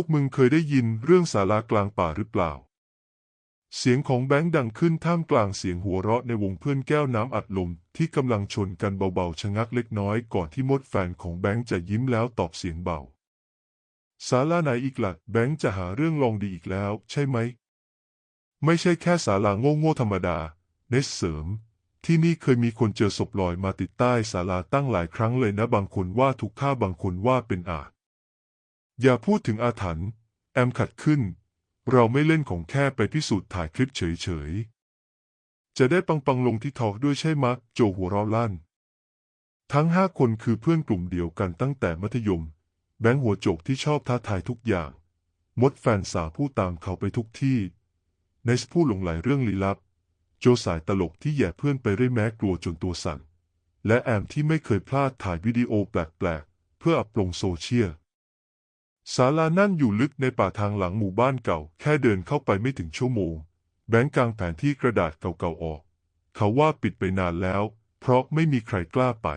พวกมึงเคยได้ยินเรื่องศาลากลางป่าหรือเปล่า เสียงของแบงค์ดังขึ้นท่ามกลางเสียงหัวเราะในวงเพื่อนแก้วน้ำอัดลมที่กำลังชนกันเบาๆชะงักเล็กน้อยก่อนที่มดแฟนของแบงค์จะยิ้มแล้วตอบเสียงเบาศาลาไหนอีกล่ะแบงค์จะหาเรื่องลองดีอีกแล้ว ใช่ไหม ไม่ใช่แค่ศาลาโง่ๆธรรมดา เนสเสริม ที่นี่เคยมีคนเจอศพลอยมาติดใต้ศาลาตั้งหลายครั้งเลยนะบางคนว่าถูกฆ่าบางคนว่าเป็นอาถ อย่าพูดถึงอาถรรพ์แอมขัดขึ้น เราไม่เล่นของแค่ไปพิสูจน์ถ่ายคลิปเฉยๆ จะได้ปังๆลงที่ทอกด้วยใช่มะ โจหัวเราะลั่น ทั้งห้าคนคือเพื่อนกลุ่มเดียวกันตั้งแต่มัธยม แบงค์หัวโจกที่ชอบท้าทายทุกอย่าง มดแฟนสาวผู้ตามเขาไปทุกที่เนสผู้หลงไหลเรื่องลี้ลับ โจสายตลกที่แย่เพื่อนไปเรื่อยแม้กลัวจนตัวสั่น และแอมที่ไม่เคยพลาดถ่ายวิดีโอแปลกๆ เพื่ออัปลงโซเชียล ศาลานั่นอยู่ลึกในป่าทางหลังหมู่บ้านเก่า แค่เดินเข้าไปไม่ถึงชั่วโมง แบงค์กลางแผนที่กระดาษเก่าๆออก เขาว่าปิดไปนานแล้ว เพราะไม่มีใครกล้าไป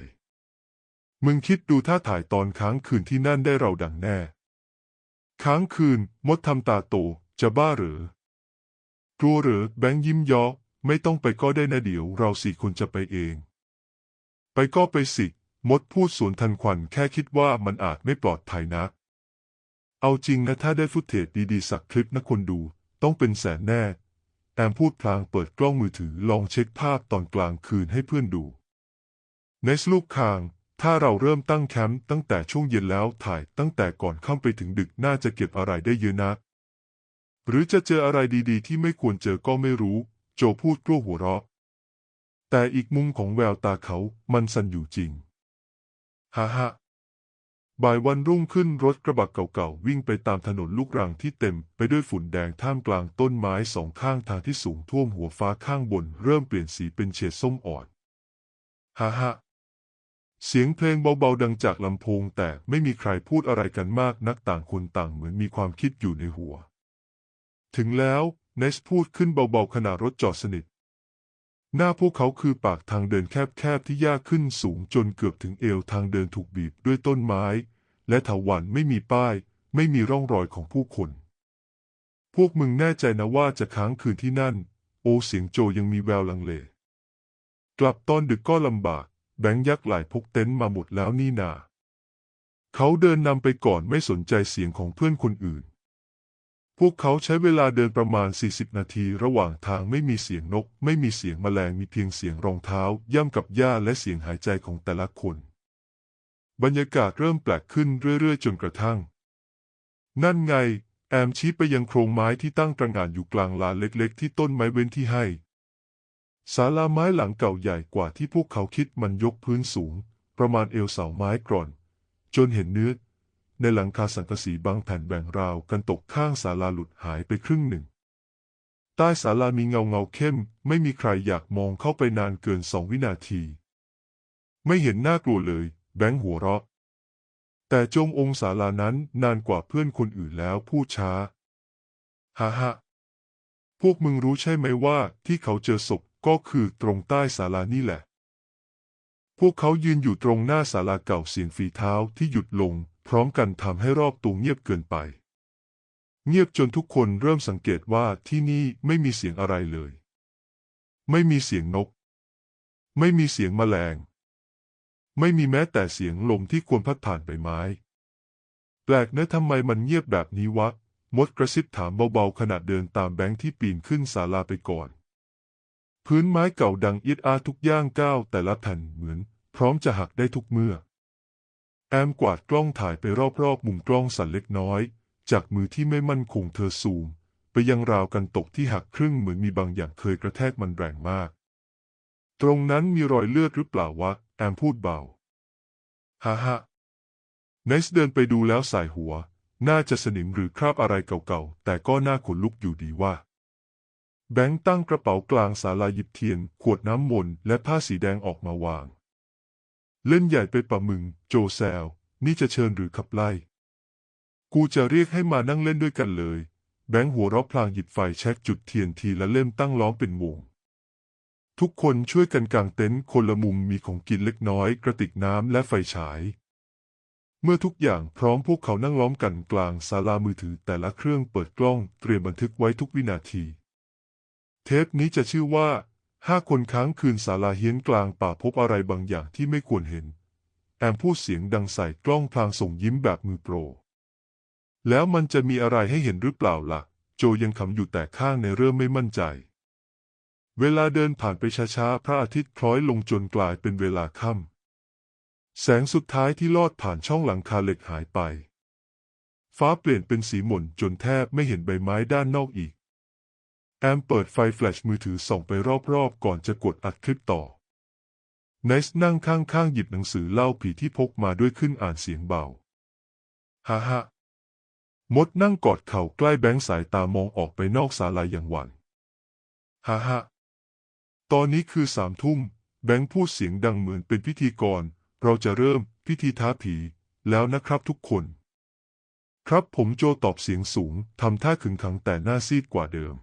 มึงคิดดูถ้าถ่ายตอนค้างคืนที่นั่นได้เราดังแน่ ค้างคืน มดทำตาโต จะบ้าหรือ กลัวหรือแบงค์ยิ้มยาะไม่ต้องไปก็ได้นะเดี๋ยว เราสี่คนจะไปเอง ไปก็ไปสิ มดพูดสวนทันควันแค่คิดว่ามันอาจไม่ปลอดภัยนัก เอาจริงนะถ้าได้ฟุตเทจดีๆ สักคลิปนะคนดู ต้องเป็นแสนแน่แอมพูดพลางเปิดกล้องมือถือลองเช็คภาพตอนกลางคืนให้เพื่อนดูในสลูกคาง ถ้าเราเริ่มตั้งแคมป์ตั้งแต่ช่วงเย็นแล้วถ่ายตั้งแต่ก่อนเข้าไปถึงดึกน่าจะเก็บอะไรได้เยอะนะหรือจะเจออะไรดีๆ ที่ไม่ควรเจอก็ไม่รู้ โจพูดกลัวหัวเราะ แต่อีกมุมของแววตาเขามันสั่นอยู่จริงฮ่าฮ่า บ่ายวันรุ่งขึ้นรถกระบะเก่าๆวิ่งไปตามถนนลูกรังที่เต็มไปด้วยฝุ่นแดงท่ามกลางต้นไม้สองข้างทางที่สูงท่วมหัวฟ้าข้างบนเริ่มเปลี่ยนสีเป็นเฉดส้มอ่อนฮ่าฮ่าเสียงเพลงเบาๆดังจากลำโพงแต่ไม่มีใครพูดอะไรกันมากนักต่างคนต่างเหมือนมีความคิดอยู่ในหัว ถึงแล้วเนสพูดขึ้นเบาๆขณะรถจอดสนิท หน้าพวกเขาคือปากทางเดินแคบๆที่ยากขึ้นสูงจนเกือบถึงเอวทางเดินถูกบีบด้วยต้นไม้ และถาวัลย์ไม่มีป้าย ไม่มีร่องรอยของผู้คน พวกมึงแน่ใจนะว่าจะค้างคืนที่นั่น โอเสียงโจยังมีแววลังเลกลับตอนดึกก็ลำบาก แบงค์ยักษ์หลายพกเต็นท์มาหมดแล้วนี่นา เขาเดินนำไปก่อนไม่สนใจเสียงของเพื่อนคนอื่น พวกเขาใช้เวลาเดินประมาณ 40 นาที ระหว่างทางไม่มีเสียงนก ไม่มีเสียงแมลง มีเพียงเสียงรองเท้า ย่ำกับหญ้าและเสียงหายใจของแต่ละคน บรรยากาศเริ่มแปลกขึ้นเรื่อยๆ จนกระทั่ง นั่นไง แอมชี้ไปยังโครงไม้ที่ตั้งตระหง่านอยู่กลางลานเล็กๆ ที่ต้นไม้เว้นที่ให้ศาลาไม้หลังเก่าใหญ่กว่าที่พวกเขาคิดมันยกพื้นสูง ประมาณเอวเสาไม้กร่อน จนเห็นเนื้อ ในหลังคาสังกะสีบางแผ่นแบ่งราวกันตกข้างศาลาหลุดหายไปครึ่งหนึ่ง ใต้ศาลามีเงาเงาเข้ม ไม่มีใครอยากมองเข้าไปนานเกินสองวินาที ไม่เห็นน่ากลัวเลย แบงค์หัวเราะ แต่จงองศาลานั้นนานกว่าเพื่อนคนอื่นแล้วพูดช้าฮ่าฮ่าพวกมึงรู้ใช่ไหมว่าที่เขาเจอศพก็คือตรงใต้ศาลานี่แหละ พวกเขายืนอยู่ตรงหน้าศาลาเก่าเสียงฝีเท้าที่หยุดลง ร้อมกันทำให้รอบตัวเงียบเกินไป เงียบจนทุกคนเริ่มสังเกตว่าที่นี่ไม่มีเสียงอะไรเลย ไม่มีเสียงนก ไม่มีเสียงแมลง ไม่มีแม้แต่เสียงลมที่ควรพัดผ่านใบไม้ แปลกนะทำไมมันเงียบแบบนี้วะ มดกระซิบถามเบาๆขณะเดินตามแบงค์ที่ปีนขึ้นศาลาไปก่อน พื้นไม้เก่าดังอิดอาทุกย่างก้าวแต่ละแผ่นเหมือน พร้อมจะหักได้ทุกเมื่อ แอมกวาดกล้องถ่ายไปรอบๆ มุมกล้องสั่นเล็กน้อย จากมือที่ไม่มั่นคงเธอซูม ไปยังราวกันตกที่หักครึ่งเหมือนมีบางอย่างเคยกระแทกมันแรงมาก ตรงนั้นมีรอยเลือดหรือเปล่าวะ แอมพูดเบา ฮ่าฮ่าไนซ์เดินไปดูแล้วสายหัว น่าจะสนิมหรือคราบอะไรเก่าๆ แต่ก็น่าขนลุกอยู่ดีว่า แบงค์ตั้งกระเป๋ากลางศาลาหยิบเทียน ขวดน้ำมนต์และผ้าสีแดงออกมาวาง เล่นใหญ่ไปป่ะมึง โจแซวนี่จะเชิญหรือขับไล่ กูจะเรียกให้มานั่งเล่นด้วยกันเลย แบงค์หัวเราะพลางหยิบไฟแช็กจุดเทียนทีละเล่มตั้งล้อมเป็นวงทุกคนช่วยกันกางเต็นท์คนละมุมมีของกินเล็กน้อย กระติกน้ำและไฟฉาย เมื่อทุกอย่างพร้อมพวกเขานั่งล้อมกันกลางศาลามือถือแต่ละเครื่องเปิดกล้องเตรียมบันทึกไว้ทุกวินาที เทปนี้จะชื่อว่า ห้าคนค้างคืนศาลาเฮียนกลางป่าพบอะไรบางอย่างที่ไม่ควรเห็น แอมพูดเสียงดังใส่กล้องพลางส่งยิ้มแบบมือโปร แล้วมันจะมีอะไรให้เห็นหรือเปล่าล่ะ โจยังขำอยู่แต่ข้างในเริ่มไม่มั่นใจ เวลาเดินผ่านไปช้าๆ พระอาทิตย์คล้อยลงจนกลายเป็นเวลาค่ำแสงสุดท้ายที่ลอดผ่านช่องหลังคาเหล็กหายไป ฟ้าเปลี่ยนเป็นสีหม่นจนแทบไม่เห็นใบไม้ด้านนอกอีก แอมเปิดไฟแฟลชมือถือส่องไปรอบๆ ก่อนจะกดอัดคลิปต่อไนซ์นั่งข้างๆ หยิบหนังสือเล่าผีที่พกมาด้วยขึ้นอ่านเสียงเบาฮ่าฮ่ามดนั่งกอดเข่าใกล้แบงค์สายตามองออกไปนอกศาลาอย่างหวั่นฮ่าฮ่าตอนนี้คือสามทุ่ม แบงค์พูดเสียงดังเหมือนเป็นพิธีกร เราจะเริ่มพิธีท้าผีแล้วนะครับทุกคน ครับผมโจตอบเสียงสูงทำท่าขึงขังแต่หน้าซีดกว่าเดิม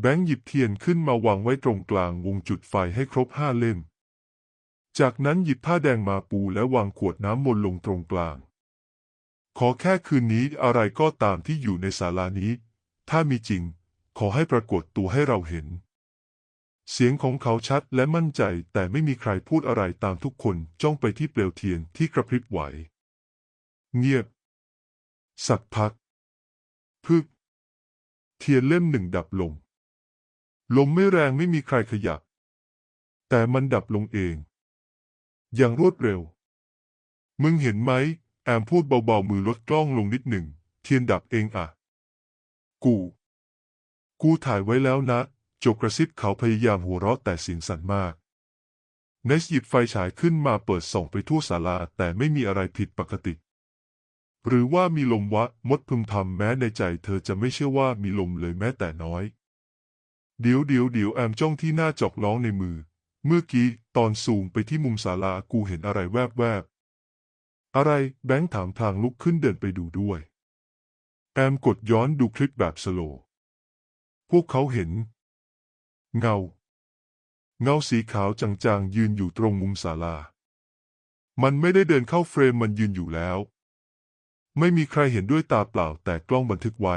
แบงค์หยิบเทียนขึ้นมาวางไว้ตรงกลางวงจุดไฟให้ครบห้าเล่ม จากนั้นหยิบผ้าแดงมาปูและวางขวดน้ำมนต์ลงตรงกลาง ขอแค่คืนนี้อะไรก็ตามที่อยู่ในศาลานี้ ถ้ามีจริง ขอให้ปรากฏตัวให้เราเห็น เสียงของเขาชัดและมั่นใจแต่ไม่มีใครพูดอะไรตามทุกคนจ้องไปที่เปลวเทียนที่กระพริบไหว เงียบ สักพัก พึก เทียนเล่มหนึ่งดับลง ลมไม่แรงไม่มีใครขยับ แต่มันดับลงเอง อย่างรวดเร็ว มึงเห็นไหม แอมพูดเบาๆ มือลดกล้องลงนิดหนึ่ง เทียนดับเองอะ กู กูถ่ายไว้แล้วนะโจกกระซิบเขาพยายามหัวเราะแต่เสียงสั่นมากเนสหยิบไฟฉายขึ้นมาเปิดส่องไปทั่วศาลา แต่ไม่มีอะไรผิดปกติ หรือว่ามีลมวะ มดพึมพำแม้ในใจเธอจะไม่เชื่อว่ามีลมเลยแม้แต่น้อย เดี๋ยวเดี๋ยวเดี๋ยวแอมจ้องที่หน้าจอกร้องในมือ เมื่อกี้ตอนซูมไปที่มุมศาลากูเห็นอะไรแวบแวบๆอะไรแบงค์ถามพลางลุกขึ้นเดินไปดูด้วย แอมกดย้อนดูคลิปแบบสโลว์พวกเขาเห็น เงา เงาสีขาวจางๆยืนอยู่ตรงมุมศาลา มันไม่ได้เดินเข้าเฟรมมันยืนอยู่แล้ว ไม่มีใครเห็นด้วยตาเปล่าแต่กล้องบันทึกไว้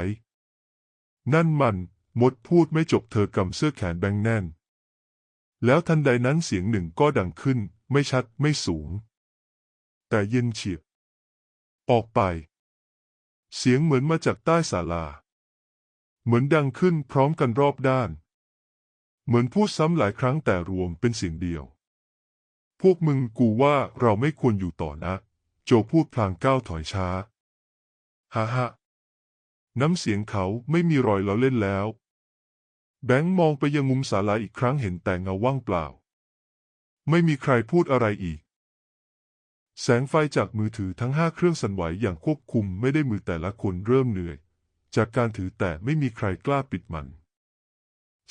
นั่นมัน มดพูดไม่จบเธอกำเสื้อแขนแบงแน่น แล้วทันใดนั้นเสียงหนึ่งก็ดังขึ้น ไม่ชัดไม่สูง แต่เย็นเฉียบ ออกไป เสียงเหมือนมาจากใต้ศาลา เหมือนดังขึ้นพร้อมกันรอบด้าน เหมือนพูดซ้ำหลายครั้งแต่รวมเป็นเสียงเดียว พวกมึงกูว่าเราไม่ควรอยู่ต่อนะ โจพูดพลางก้าวถอยช้า ฮ่าฮ่าน้ำเสียงเขาไม่มีรอยล้อเล่นแล้ว แบงค์มองไปยังมุมศาลาอีกครั้งเห็นแต่เงาว่างเปล่า ไม่มีใครพูดอะไรอีก แสงไฟจากมือถือทั้งห้าเครื่องสั่นไหวอย่างควบคุมไม่ได้มือแต่ละคนเริ่มเหนื่อย จากการถือแต่ไม่มีใครกล้าปิดมัน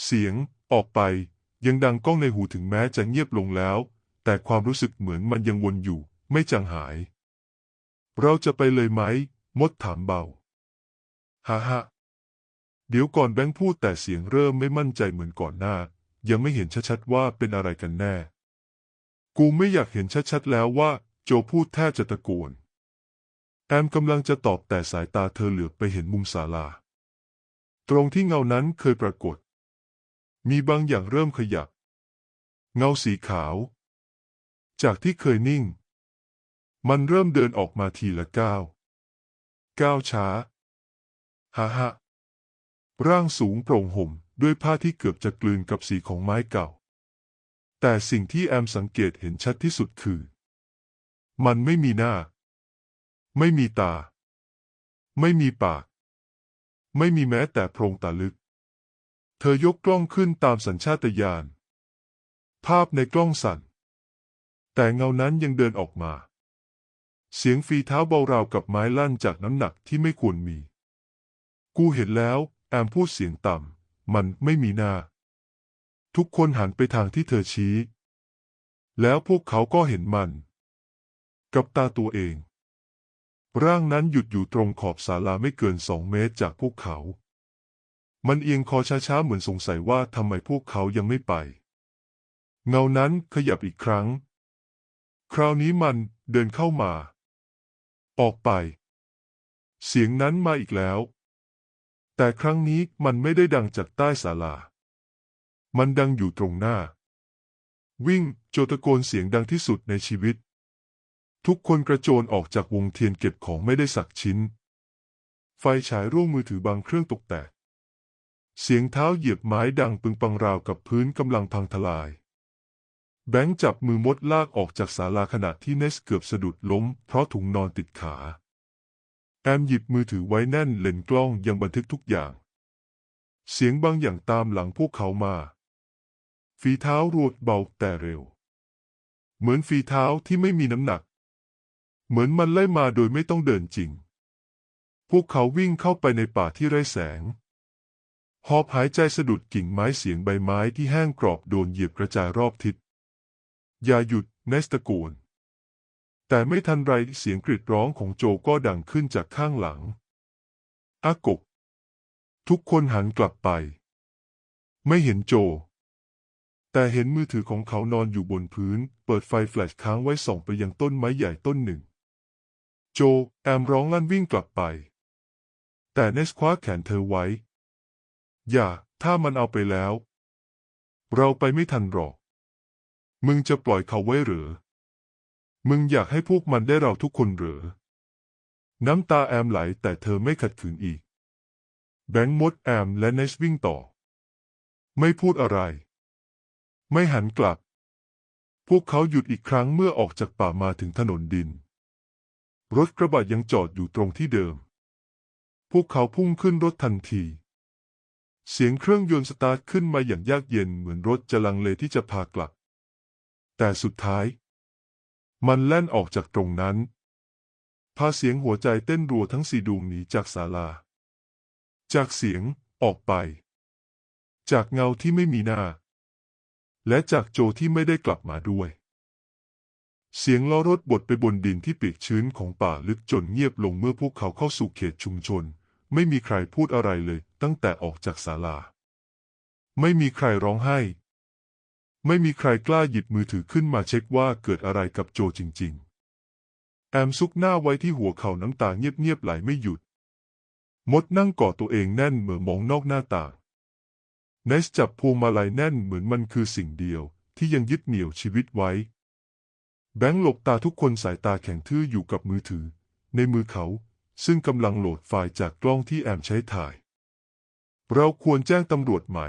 เสียงออกไปยังดังก้องในหูถึงแม้จะเงียบลงแล้ว แต่ความรู้สึกเหมือนมันยังวนอยู่ ไม่จางหาย เราจะไปเลยไหม มดถามเบา ฮ่าฮ่า เดี๋ยวก่อนแบงค์พูดแต่เสียงเริ่มไม่มั่นใจเหมือนก่อนหน้า ยังไม่เห็นชัดๆว่าเป็นอะไรกันแน่ กูไม่อยากเห็นชัดๆแล้วว่า โจพูดแทบจะตะโกนแอมกำลังจะตอบแต่สายตาเธอเหลือบไปเห็นมุมศาลา ตรงที่เงานั้นเคยปรากฏ มีบางอย่างเริ่มขยับ เงาสีขาว จากที่เคยนิ่ง มันเริ่มเดินออกมาทีละก้าว ก้าวช้าฮ่าฮ่า ร่างสูงโปร่งห่มด้วยผ้าที่เกือบจะกลืนกับสีของไม้เก่า แต่สิ่งที่แอมสังเกตเห็นชัดที่สุดคือ มันไม่มีหน้า ไม่มีตา ไม่มีปาก ไม่มีแม้แต่โพรงตาลึก เธอยกกล้องขึ้นตามสัญชาตญาณ ภาพในกล้องสั่น แต่เงานั้นยังเดินออกมา เสียงฝีเท้าเบาราวกับไม้ลั่นจากน้ำหนักที่ไม่ควรมี กูเห็นแล้ว แอมพูดเสียงต่ำ มันไม่มีหน้า ทุกคนหันไปทางที่เธอชี้ แล้วพวกเขาก็เห็นมัน กับตาตัวเอง ร่างนั้นหยุดอยู่ตรงขอบศาลาไม่เกินสองเมตรจากพวกเขา มันเอียงคอช้าๆเหมือนสงสัยว่าทำไมพวกเขายังไม่ไป เงานั้นขยับอีกครั้ง คราวนี้มันเดินเข้ามา ออกไป เสียงนั้นมาอีกแล้ว แต่ครั้งนี้มันไม่ได้ดังจากใต้ศาลา มันดังอยู่ตรงหน้า วิ่งโจตะโกนเสียงดังที่สุดในชีวิต ทุกคนกระโจนออกจากวงเทียนเก็บของไม่ได้สักชิ้น ไฟฉายร่วงมือถือบางเครื่องตกแตก เสียงเท้าเหยียบไม้ดังปึงปังราวกับพื้นกำลังพังทลาย แบงค์จับมือมดลากออกจากศาลาขณะที่เนสเกือบสะดุดล้มเพราะถุงนอนติดขา แอมหยิบมือถือไว้แน่นเลนกล้องยังบันทึกทุกอย่าง เสียงบางอย่างตามหลังพวกเขามา ฝีเท้ารวดเบาแต่เร็ว เหมือนฝีเท้าที่ไม่มีน้ำหนัก เหมือนมันไล่มาโดยไม่ต้องเดินจริง พวกเขาวิ่งเข้าไปในป่าที่ไร้แสง หอบหายใจสะดุดกิ่งไม้เสียงใบไม้ที่แห้งกรอบโดนเหยียบกระจายรอบทิศ อย่าหยุดเนสตะโกน แต่ไม่ทันไรเสียงกรีดร้องของโจก็ดังขึ้นจากข้างหลัง อากก ทุกคนหันกลับไป ไม่เห็นโจ แต่เห็นมือถือของเขานอนอยู่บนพื้น เปิดไฟแฟลชค้างไว้ส่องไปยังต้นไม้ใหญ่ต้นหนึ่ง โจ แอมร้องลั่นวิ่งกลับไป แต่เนสคว้าแขนเธอไว้ อย่า ถ้ามันเอาไปแล้ว เราไปไม่ทันหรอก มึงจะปล่อยเขาไว้หรือ มึงอยากให้พวกมันได้เราทุกคนเหรอ น้ำตาแอมไหลแต่เธอไม่ขัดขืนอีก แบงค์มดแอมและเนสวิ่งต่อ ไม่พูดอะไร ไม่หันกลับ พวกเขาหยุดอีกครั้งเมื่อออกจากป่ามาถึงถนนดิน รถกระบะยังจอดอยู่ตรงที่เดิม พวกเขาพุ่งขึ้นรถทันที เสียงเครื่องยนต์สตาร์ทขึ้นมาอย่างยากเย็นเหมือนรถจะลังเลที่จะพากลับ แต่สุดท้าย มันแล่นออกจากตรงนั้น พาเสียงหัวใจเต้นรัวทั้งสี่ดวงหนีจากศาลา จากเสียงออกไป จากเงาที่ไม่มีหน้า และจากโจที่ไม่ได้กลับมาด้วย เสียงล้อรถบดไปบนดินที่เปียกชื้นของป่าลึกจนเงียบลงเมื่อพวกเขาเข้าสู่เขตชุมชน ไม่มีใครพูดอะไรเลยตั้งแต่ออกจากศาลา ไม่มีใครร้องไห้ ไม่มีใครกล้าหยิบมือถือขึ้นมาเช็คว่าเกิดอะไรกับโจจริง ๆ แอมซุกหน้าไว้ที่หัวเข่าน้ำตาเงียบๆไหลไม่หยุด มดนั่งกอดตัวเองแน่นเหมือนมองนอกหน้าต่างเนสจับพวงมาลัยแน่นเหมือนมันคือสิ่งเดียวที่ยังยึดเหนี่ยวชีวิตไว้ แบงค์หลบตาทุกคนสายตาแข็งทื่ออยู่กับมือถือ ในมือเขาซึ่งกำลังโหลดไฟล์จากกล้องที่แอมใช้ถ่าย เราควรแจ้งตำรวจไหม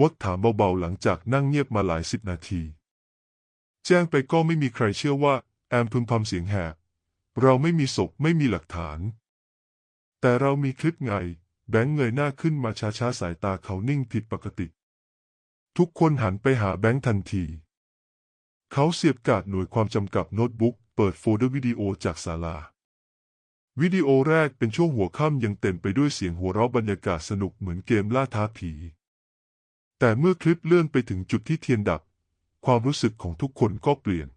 มดถามเบาๆหลังจากนั่งเงียบมาหลายสิบนาที แจ้งไปก็ไม่มีใครเชื่อว่า แอมพึมพำเสียงแหบเราไม่มีศพไม่มีหลักฐาน แต่เรามีคลิปไง แบงค์เงยหน้าขึ้นมาช้าๆสายตาเขานิ่งผิดปกติ ทุกคนหันไปหาแบงค์ทันที เขาเสียบกาดหน่วยความจำกับโน้ตบุ๊กเปิดโฟลเดอร์วิดีโอจากศาลาวิดีโอแรกเป็นช่วงหัวค่ำยังเต็มไปด้วยเสียงหัวเราะบรรยากาศสนุกเหมือนเกมล่าท้าผี แต่เมื่อคลิปเลื่อนไปถึงจุดที่เทียนดับ ความรู้สึกของทุกคนก็เปลี่ยน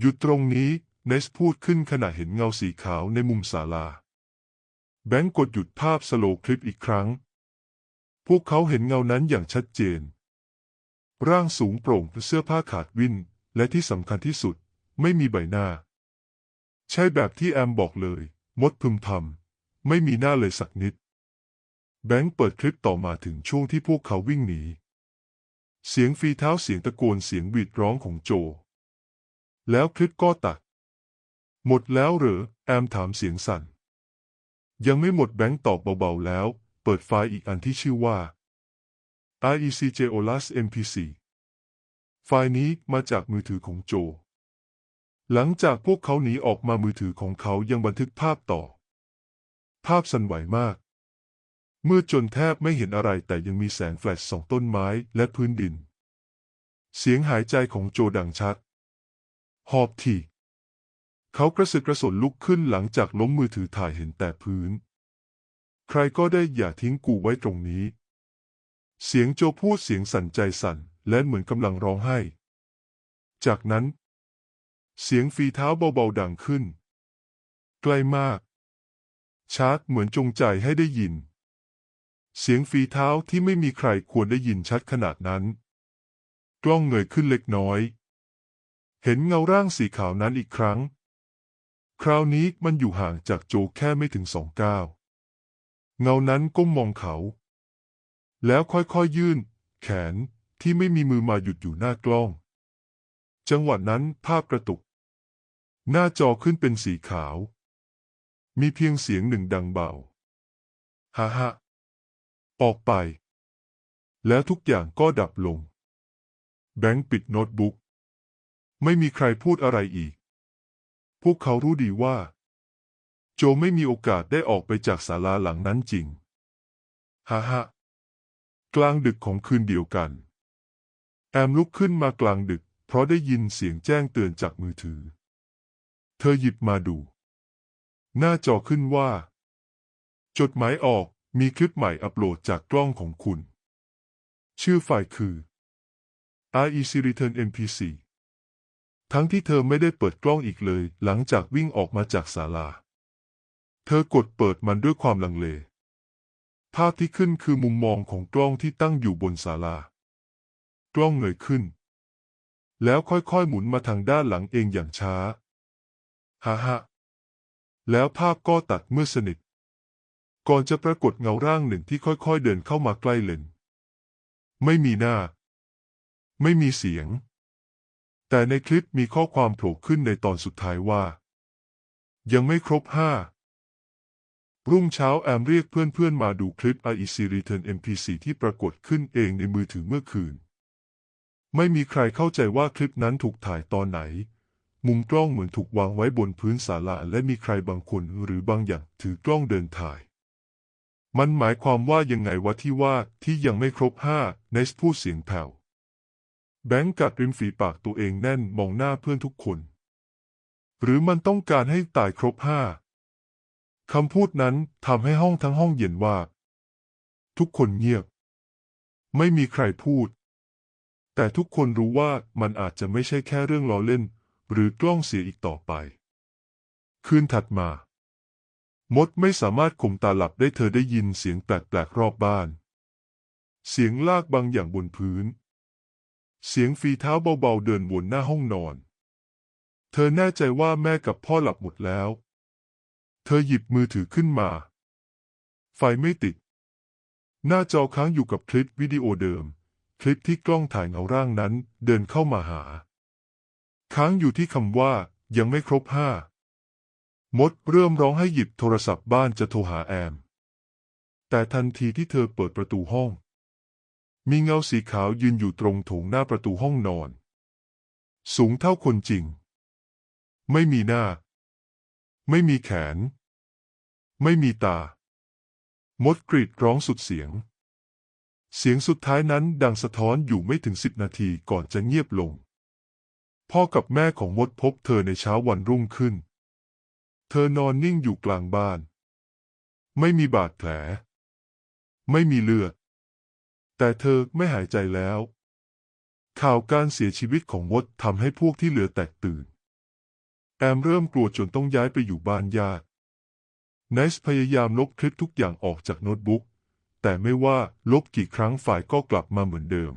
หยุดตรงนี้เนสพูดขึ้นขณะเห็นเงาสีขาวในมุมศาลา แบงก์กดหยุดภาพสโลว์คลิปอีกครั้ง พวกเขาเห็นเงานั้นอย่างชัดเจน ร่างสูงโปร่งเสื้อผ้าขาดวิน และที่สำคัญที่สุด ไม่มีใบหน้า ใช่แบบที่แอมบอกเลย มดพึมพำไม่มีหน้าเลยสักนิด แบงค์เปิดคลิปต่อมาถึงช่วงที่พวกเขาวิ่งหนี เสียงฝีเท้าเสียงตะโกนเสียงหวีดร้องของโจ แล้วคลิปก็ตัด หมดแล้วเหรอ แอมถามเสียงสั่น ยังไม่หมดแบงค์ตอบเบาๆแล้ว เปิดไฟล์อีกอันที่ชื่อว่า IECJ OLAS MP4 ไฟล์นี้มาจากมือถือของโจ หลังจากพวกเขาหนีออกมามือถือของเขายังบันทึกภาพต่อ ภาพสั่นไหวมาก มื่อจนแทบไม่เห็นอะไรแต่ยังมีแสงแฟลชส่องต้นไม้และพื้นดิน เสียงหายใจของโจดังชัด หอบทีเขากระสึกกระสนลุกขึ้นหลังจากล้มมือถือถ่ายเห็นแต่พื้น ใครก็ได้อย่าทิ้งกูไว้ตรงนี้ เสียงโจพูดเสียงสั่นใจสั่นและเหมือนกำลังร้องไห้ จากนั้น เสียงฝีเท้าเบาๆดังขึ้น ใกล้มาก ชาร์จเหมือนจงใจให้ได้ยิน เสียงฝีเท้าที่ไม่มีใครควรได้ยินชัดขนาดนั้น กล้องเงยขึ้นเล็กน้อย เห็นเงาร่างสีขาวนั้นอีกครั้ง คราวนี้มันอยู่ห่างจากโจแค่ไม่ถึงสองก้าวเงานั้นก้มมองเขา แล้วค่อยๆยื่น แขนที่ไม่มีมือมาหยุดอยู่หน้ากล้อง จังหวะนั้นภาพกระตุก หน้าจอขึ้นเป็นสีขาว มีเพียงเสียงหนึ่งดังเบา ฮ่าฮ่า ออกไป แล้วทุกอย่างก็ดับลง แบงค์ปิดโน้ตบุ๊ก ไม่มีใครพูดอะไรอีก พวกเขารู้ดีว่า โจไม่มีโอกาสได้ออกไปจากศาลาหลังนั้นจริง ฮ่าฮ่ากลางดึกของคืนเดียวกัน แอมลุกขึ้นมากลางดึก เพราะได้ยินเสียงแจ้งเตือนจากมือถือ เธอหยิบมาดู หน้าจอขึ้นว่า จดหมายออก มีคลิปใหม่อัปโหลดจากกล้องของคุณ ชื่อไฟล์คือ REC Return NPC ทั้งที่เธอไม่ได้เปิดกล้องอีกเลย หลังจากวิ่งออกมาจากศาลา เธอกดเปิดมันด้วยความลังเล ภาพที่ขึ้นคือมุมมองของกล้องที่ตั้งอยู่บนศาลา กล้องเงยขึ้น แล้วค่อยๆหมุนมาทางด้านหลังเองอย่างช้า ฮ่าฮแล้วภาพก็ตัดเมื่อสนิท ก่อนจะปรากฏเงาร่างหนึ่งที่ค่อยๆเดินเข้ามาใกล้เลน ไม่มีหน้า ไม่มีเสียง แต่ในคลิปมีข้อความโผล่ขึ้นในตอนสุดท้ายว่า ยังไม่ครบห้ารุ่งเช้าแอมเรียกเพื่อนๆมาดูคลิป IEC Return NPC ที่ปรากฏขึ้นเองในมือถือเมื่อคืน ไม่มีใครเข้าใจว่าคลิปนั้นถูกถ่ายตอนไหน มุมกล้องเหมือนถูกวางไว้บนพื้นศาลาและมีใครบางคนหรือบางอย่างถือกล้องเดินถ่าย มันหมายความว่ายังไงวะที่ว่าที่ยังไม่ครบห้าเนสพูดเสียงแผ่ว แบงก์กัดริมฝีปากตัวเองแน่นมองหน้าเพื่อนทุกคน หรือมันต้องการให้ตายครบห้าคำพูดนั้นทำให้ห้องทั้งห้องเย็นว่า ทุกคนเงียบ ไม่มีใครพูด แต่ทุกคนรู้ว่ามันอาจจะไม่ใช่แค่เรื่องล้อเล่น หรือกล้องเสียอีกต่อไป คืนถัดมา มดไม่สามารถข่มตาหลับได้เธอได้ยินเสียงแปลกๆรอบบ้าน เสียงลากบางอย่างบนพื้น เสียงฝีเท้าเบาๆเดินวนหน้าห้องนอน เธอแน่ใจว่าแม่กับพ่อหลับหมดแล้ว เธอหยิบมือถือขึ้นมา ไฟไม่ติด หน้าจอค้างอยู่กับคลิปวิดีโอเดิม คลิปที่กล้องถ่ายเงาร่างนั้นเดินเข้ามาหา ค้างอยู่ที่คำว่ายังไม่ครบห้า มดเริ่มร้องให้หยิบโทรศัพท์บ้านจะโทรหาแอม แต่ทันทีที่เธอเปิดประตูห้อง มีเงาสีขาวยืนอยู่ตรงโถงหน้าประตูห้องนอน สูงเท่าคนจริง ไม่มีหน้า ไม่มีแขน ไม่มีตา มดกรีดร้องสุดเสียง เสียงสุดท้ายนั้นดังสะท้อนอยู่ไม่ถึงสิบนาทีก่อนจะเงียบลง พ่อกับแม่ของมดพบเธอในเช้าวันรุ่งขึ้น เธอนอนนิ่งอยู่กลางบ้าน ไม่มีบาดแผล ไม่มีเลือด แต่เธอไม่หายใจแล้ว ข่าวการเสียชีวิตของมดทำให้พวกที่เหลือแตกตื่น แอมเริ่มกลัวจนต้องย้ายไปอยู่บ้านญาติไนซ์พยายามลบคลิปทุกอย่างออกจากโน้ตบุ๊ก แต่ไม่ว่าลบกี่ครั้งฝ่ายก็กลับมาเหมือนเดิม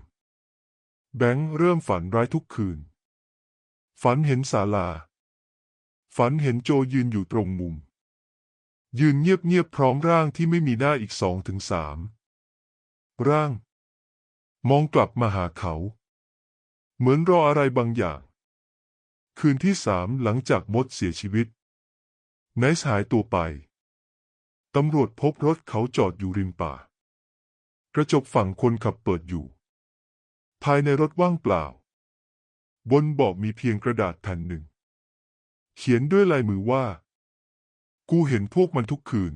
แบงค์เริ่มฝันร้ายทุกคืน ฝันเห็นศาลา ฝันเห็นโจยืนอยู่ตรงมุม ยืนเงียบๆพร้อมร่างที่ไม่มีหน้าอีกสองถึงสามร่าง มองกลับมาหาเขา เหมือนรออะไรบางอย่าง คืนที่สามหลังจากมดเสียชีวิตไนซ์หายตัวไป ตำรวจพบรถเขาจอดอยู่ริมป่า กระจกฝั่งคนขับเปิดอยู่ ภายในรถว่างเปล่า บนเบาะมีเพียงกระดาษแผ่นหนึ่ง เขียนด้วยลายมือว่า กูเห็นพวกมันทุกคืน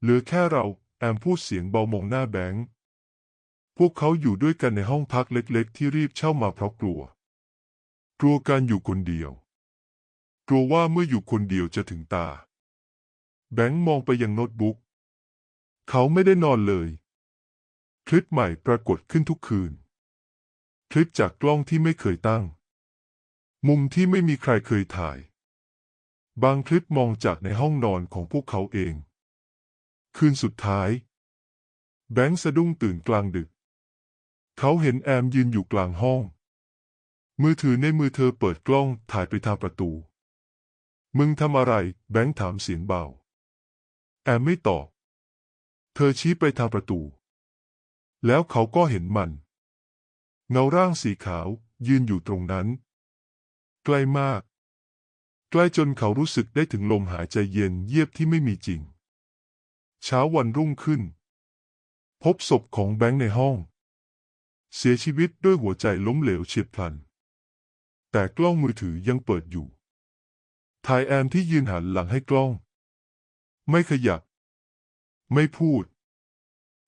เหลือแค่เรา แอมพูดเสียงเบามองหน้าแบงค์ พวกเขาอยู่ด้วยกันในห้องพักเล็ก ๆ ที่รีบเช่ามาเพราะกลัว กลัวการอยู่คนเดียว กลัวว่าเมื่ออยู่คนเดียวจะถึงตา แบงค์มองไปยังโน้ตบุ๊ก เขาไม่ได้นอนเลย คลิปใหม่ปรากฏขึ้นทุกคืน คลิปจากกล้องที่ไม่เคยตั้ง มุมที่ไม่มีใครเคยถ่าย บางคลิปมองจากในห้องนอนของพวกเขาเอง คืนสุดท้าย แบงค์สะดุ้งตื่นกลางดึก เขาเห็นแอมยืนอยู่กลางห้อง มือถือในมือเธอเปิดกล้องถ่ายไปทางประตู มึงทำอะไร แบงค์ถามเสียงเบา แอมไม่ตอบ เธอชี้ไปทางประตู แล้วเขาก็เห็นมัน เงาร่างสีขาวยืนอยู่ตรงนั้น ใกล้มาก ใกล้จนเขารู้สึกได้ถึงลมหายใจเย็นเยียบที่ไม่มีจริง เช้าวันรุ่งขึ้น พบศพของแบงค์ในห้อง เสียชีวิตด้วยหัวใจล้มเหลวเฉียบพลัน แต่กล้องมือถือยังเปิดอยู่ถ่ายแอมที่ยืนหันหลังให้กล้อง ไม่ขยับ ไม่พูด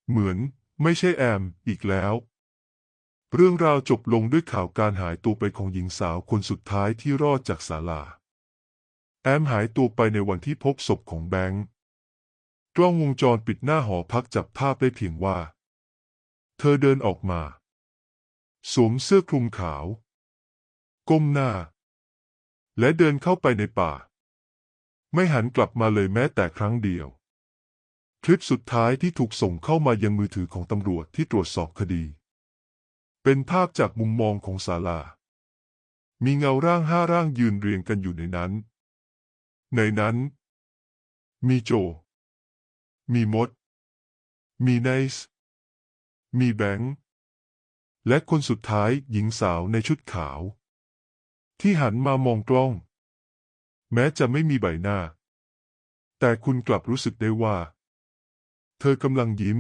เหมือนไม่ใช่แอมอีกแล้ว เรื่องราวจบลงด้วยข่าวการหายตัวไปของหญิงสาวคนสุดท้ายที่รอดจากศาลา แอมหายตัวไปในวันที่พบศพของแบงค์ กล้องวงจรปิดหน้าหอพักจับภาพได้เพียงว่า เธอเดินออกมา สวมเสื้อคลุมขาว ก้มหน้า และเดินเข้าไปในป่า ไม่หันกลับมาเลยแม้แต่ครั้งเดียว คลิปสุดท้ายที่ถูกส่งเข้ามายังมือถือของตำรวจที่ตรวจสอบคดี เป็นภาพจากมุมมองของศาลา มีเงาร่างห้าร่างยืนเรียงกันอยู่ในนั้น ในนั้น มีโจ มีมด มีไนส์มีแบงค์ และคนสุดท้ายหญิงสาวในชุดขาว ที่หันมามองกล้อง แม้จะไม่มีใบหน้า แต่คุณกลับรู้สึกได้ว่า เธอกำลังยิ้ม